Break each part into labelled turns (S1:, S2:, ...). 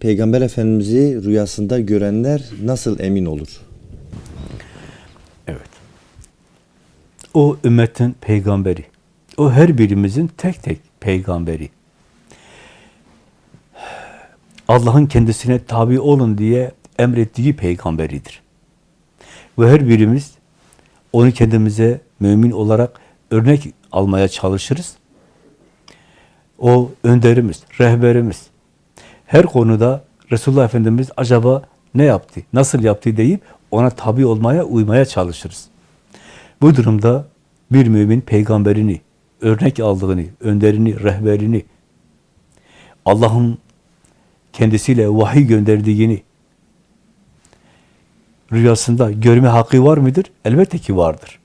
S1: Peygamber Efendimiz'i rüyasında görenler nasıl emin olur?
S2: Evet. O ümmetin peygamberi. O her birimizin tek tek peygamberi. Allah'ın kendisine tabi olun diye emrettiği peygamberidir. Ve her birimiz onu kendimize mümin olarak örnek almaya çalışırız. O önderimiz, rehberimiz. Her konuda Resulullah Efendimiz acaba ne yaptı, nasıl yaptı deyip ona tabi olmaya, uymaya çalışırız. Bu durumda bir mümin peygamberini, örnek aldığını, önderini, rehberini, Allah'ın kendisiyle vahiy gönderdiğini rüyasında görme hakkı var mıdır? Elbette ki vardır.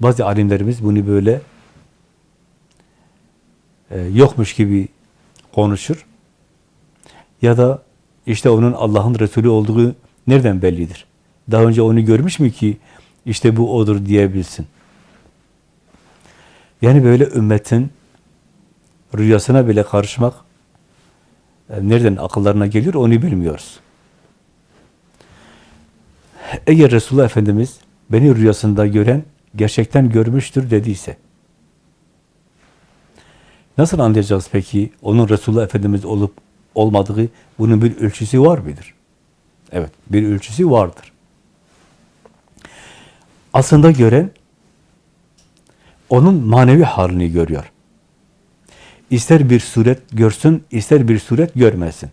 S2: Bazı alimlerimiz bunu böyle e, yokmuş gibi konuşur. Ya da işte onun Allah'ın Resulü olduğu nereden bellidir? Daha önce onu görmüş mü ki işte bu odur diyebilsin. Yani böyle ümmetin rüyasına bile karışmak e, nereden akıllarına geliyor onu bilmiyoruz. Eğer Resulullah Efendimiz beni rüyasında gören gerçekten görmüştür dediyse nasıl anlayacağız peki onun Resulullah Efendimiz olup olmadığı bunun bir ölçüsü var mıdır? Evet, bir ölçüsü vardır. Aslında gören onun manevi halini görüyor. İster bir suret görsün, ister bir suret görmesin.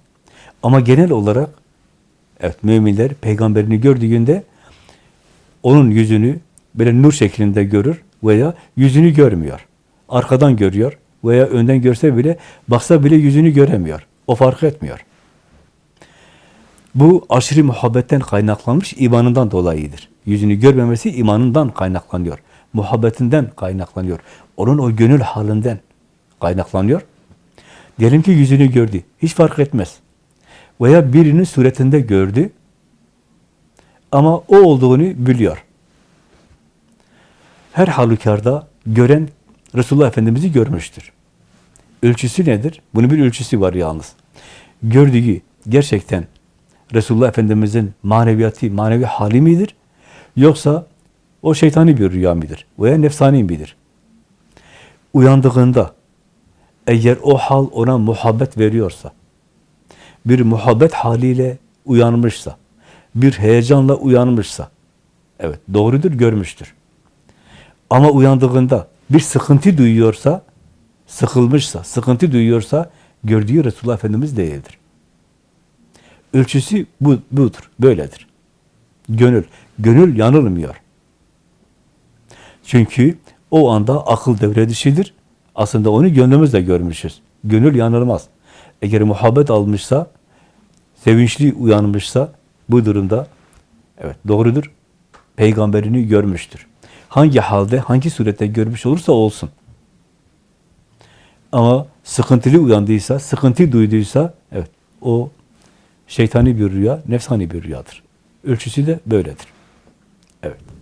S2: Ama genel olarak evet müminler peygamberini gördüğünde onun yüzünü böyle nur şeklinde görür veya yüzünü görmüyor. Arkadan görüyor veya önden görse bile baksa bile yüzünü göremiyor. O fark etmiyor. Bu aşırı muhabbetten kaynaklanmış imanından dolayıdır. Yüzünü görmemesi imanından kaynaklanıyor. Muhabbetinden kaynaklanıyor. Onun o gönül halinden kaynaklanıyor. Diyelim ki yüzünü gördü. Hiç fark etmez. Veya birinin suretinde gördü. Ama o olduğunu biliyor. Her halükarda gören Resulullah Efendimiz'i görmüştür. Ölçüsü nedir? Bunun bir ölçüsü var yalnız. Gördüğü gerçekten Resulullah Efendimiz'in maneviyatı, manevi hali midir? Yoksa o şeytani bir rüya mıdır? Veya nefsani midir? Uyandığında eğer o hal ona muhabbet veriyorsa, bir muhabbet haliyle uyanmışsa, bir heyecanla uyanmışsa, evet doğrudur, görmüştür. Ama uyandığında bir sıkıntı duyuyorsa, sıkılmışsa, sıkıntı duyuyorsa gördüğü Resulullah Efendimiz değildir. Ölçüsü bu, budur, böyledir. Gönül, gönül yanılmıyor. Çünkü o anda akıl devre. Aslında onu gönlümüzle görmüşüz. Gönül yanılmaz. Eğer muhabbet almışsa, sevinçli uyanmışsa bu durumda evet doğrudur. Peygamberini görmüştür. Hangi halde, hangi surette görmüş olursa olsun. Ama sıkıntılı uyandıysa, sıkıntı duyduysa, evet o şeytani bir rüya, nefsani bir rüyadır. Ölçüsü de böyledir. Evet.